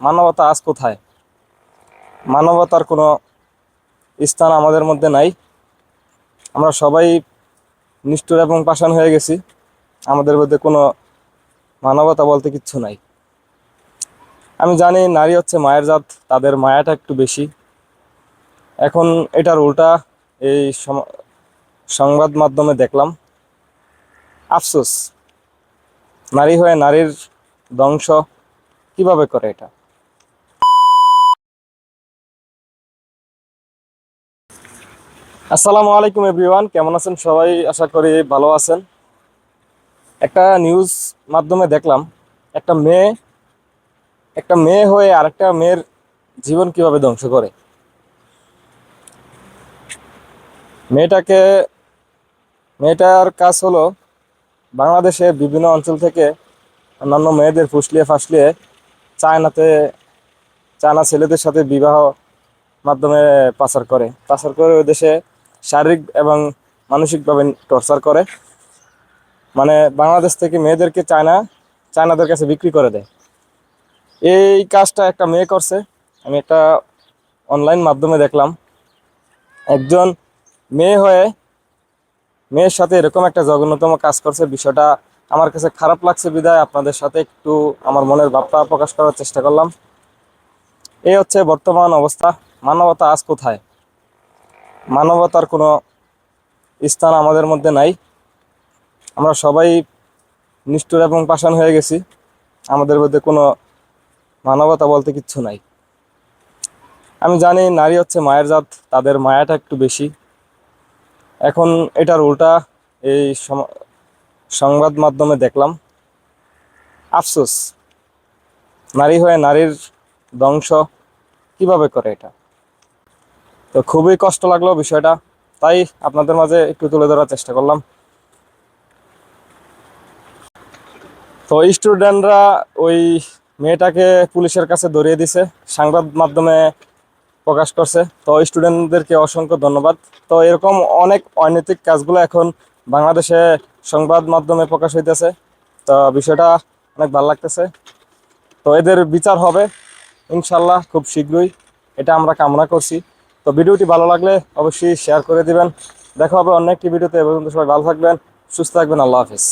মানবতা আজ কোথায়? মানবতার কোনো স্থান আমাদের মধ্যে নাই। আমরা সবাই নিষ্ঠুর এবং পাষাণ হয়ে গেছি। আমাদের মধ্যে কোনো মানবতা বলতে কিচ্ছু নাই। আমি জানি নারী হচ্ছে মায়ের জাত, তাদের মায়াটা একটু বেশি। এখন এটার উল্টা এই সংবাদ মাধ্যমে দেখলাম। আফসোস, নারী হয়ে নারীর ধ্বংস কীভাবে করে এটা? আসসালামু আলাইকুম এভরিওয়ান, কেমন আছেন সবাই? আশা করি ভালো আছেন। একটা নিউজ মাধ্যমে দেখলাম, একটা মেয়ে একটা মেয়ে হয়ে আরেকটা মেয়ের জীবন কীভাবে ধ্বংস করে? মেয়েটাকে, মেয়েটার কাজ হলো বাংলাদেশে বিভিন্ন অঞ্চল থেকে অন্যান্য মেয়েদের ফুসলিয়ে ফাসলিয়ে চায়নাতে, চায়না ছেলেদের সাথে বিবাহ মাধ্যমে পাচার করে। পাচার করে ওই দেশে শারীরিক এবং মানসিকভাবে টর্চার করে। মানে বাংলাদেশ থেকে মেয়েদেরকে চায়না, চায়নাদের কাছে বিক্রি করে দেয়। এই কাজটা একটা মেয়ে করছে, আমি একটা অনলাইন মাধ্যমে দেখলাম। একজন মেয়ে হয়ে মেয়ের সাথে এরকম একটা জঘন্যতম কাজ করছে, বিষয়টা আমার কাছে খারাপ লাগছে বিদায় আপনাদের সাথে একটু আমার মনের ভাবটা প্রকাশ করার চেষ্টা করলাম। এই হচ্ছে বর্তমান অবস্থা, মানবতা আজ কোথায়? মানবতার কোনো স্থান আমাদের মধ্যে নাই। আমরা সবাই নিষ্ঠুর এবং পাষাণ হয়ে গেছি। আমাদের মধ্যে কোনো মানবতা বলতে কিচ্ছু নাই। আমি জানি নারী হচ্ছে মায়ের জাত, তাদের মায়াটা একটু বেশি। এখন এটার উল্টা এই সংবাদ মাধ্যমে দেখলাম, আফসোস। নারী হয়ে নারীর ধ্বংস কীভাবে করে এটা? তো খুবই কষ্ট লাগল বিষয়টা। তাই আপনাদের মাঝে একটু তুলে ধরার চেষ্টা করলাম। তো স্টুডেন্টরা ওই মেয়েটাকে পুলিশের কাছে ধরিয়ে দিছে, সংবাদ মাধ্যমে প্রকাশ করছে। তো স্টুডেন্টদেরকে অসংখ্য ধন্যবাদ। তো এরকম অনেক অনৈতিক কাজগুলো এখন বাংলাদেশে সংবাদ মাধ্যমে প্রকাশ হইতেছে। তো বিষয়টা অনেক ভালো লাগতেছে। তো এদের বিচার হবে, ইনশাল্লাহ খুব শীঘ্রই। এটা আমরা কামনা করছি। তো ভিডিওটি ভালো লাগলে অবশ্যই শেয়ার করে দিবেন। দেখা হবে অন্য একটি ভিডিওতে। এ পর্যন্ত সবাই ভালো থাকবেন, সুস্থ থাকবেন। আল্লাহ হাফিজ।